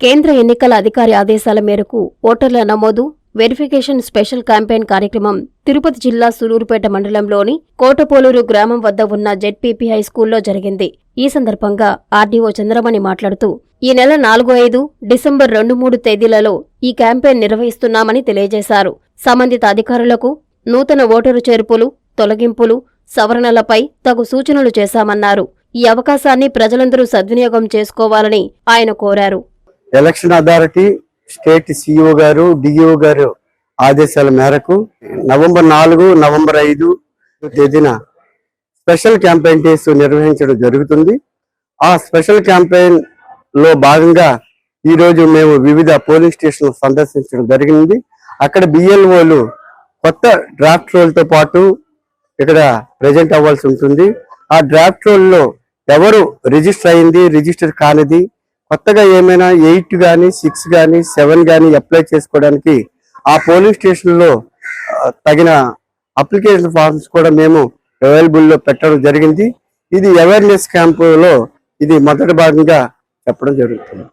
కేంద్ర ఎన్నికల అధికారి ఆదేశాల మేరకు ఓటర్ల నమోదు వెరిఫికేషన్ స్పెషల్ క్యాంపెయిన్ కార్యక్రమం తిరుపతి జిల్లా సులూరుపేట మండలంలోని కోటపోలూరు గ్రామం వద్ద ఉన్న జెడ్పీపీ హై స్కూల్లో జరిగింది. ఈ సందర్భంగా ఆర్డీఓ చంద్రమణి మాట్లాడుతూ ఈ నెల నాలుగు ఐదు డిసెంబర్ రెండు మూడు తేదీలలో ఈ క్యాంపెయిన్ నిర్వహిస్తున్నామని తెలియజేశారు. సంబంధిత అధికారులకు నూతన ఓటరు చేర్పులు తొలగింపులు సవరణలపై తగు సూచనలు చేశామన్నారు. ఈ అవకాశాన్ని ప్రజలందరూ సద్వినియోగం చేసుకోవాలని ఆయన కోరారు. ఎలక్షన్ అథారిటీ స్టేట్ సిఇఓ గారు డిఇఓ గారు ఆదేశాల మేరకు నవంబర్ నాలుగు నవంబర్ ఐదు తేదీన స్పెషల్ క్యాంపెయిన్ డేస్ నిర్వహించడం జరుగుతుంది. ఆ స్పెషల్ క్యాంపెయిన్లో భాగంగా ఈరోజు మేము వివిధ పోలింగ్ స్టేషన్లు సందర్శించడం జరిగింది. అక్కడ బిఎల్ఓలు కొత్త డ్రాఫ్ట్ రోల్తో పాటు ఇక్కడ ప్రజెంట్ అవ్వాల్సి ఉంటుంది. ఆ డ్రాఫ్ట్ రోల్లో ఎవరు రిజిస్టర్ అయింది రిజిస్టర్ కానిది కొత్తగా ఏమైనా ఎయిట్ కానీ సిక్స్ కానీ సెవెన్ కానీ అప్లై చేసుకోవడానికి ఆ పోలింగ్ స్టేషన్లో తగిన అప్లికేషన్ ఫార్మ్స్ కూడా మేము అవైలబుల్లో పెట్టడం జరిగింది. ఇది అవేర్నెస్ క్యాంపులో ఇది మొదటి భాగంగా చెప్పడం జరుగుతుంది.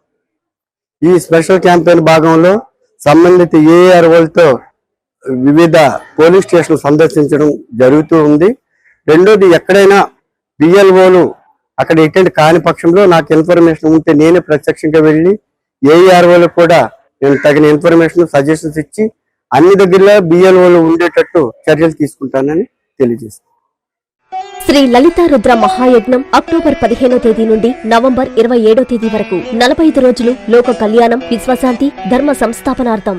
ఈ స్పెషల్ క్యాంపెయిన్ భాగంలో సంబంధిత ఏఆర్ఓలతో వివిధ పోలీస్ స్టేషన్ సందర్శించడం జరుగుతూ ఉంది. రెండోది ఎక్కడైనా బిఎల్ఓలు అక్కడ ఎటెండ్ కాని పక్షంలో నాకు ఇన్ఫర్మేషన్ ఉంటే నేనే ప్రత్యక్షంగా వెళ్ళి ఏఈఆర్ఓలకు కూడా నేను తగిన ఇన్ఫర్మేషన్ సజెషన్స్ ఇచ్చి అన్ని దగ్గరలో బిఎల్ఓలు ఉండేటట్టు చర్యలు తీసుకుంటానని తెలియజేస్తాను. శ్రీ లలిత రుద్ర మహాయజ్ఞం అక్టోబర్ పదిహేనో తేదీ నుండి నవంబర్ ఇరవై ఏడో తేదీ వరకు నలభై ఐదు రోజులు లోక కళ్యాణం విశ్వశాంతి ధర్మ సంస్థాపనార్థం.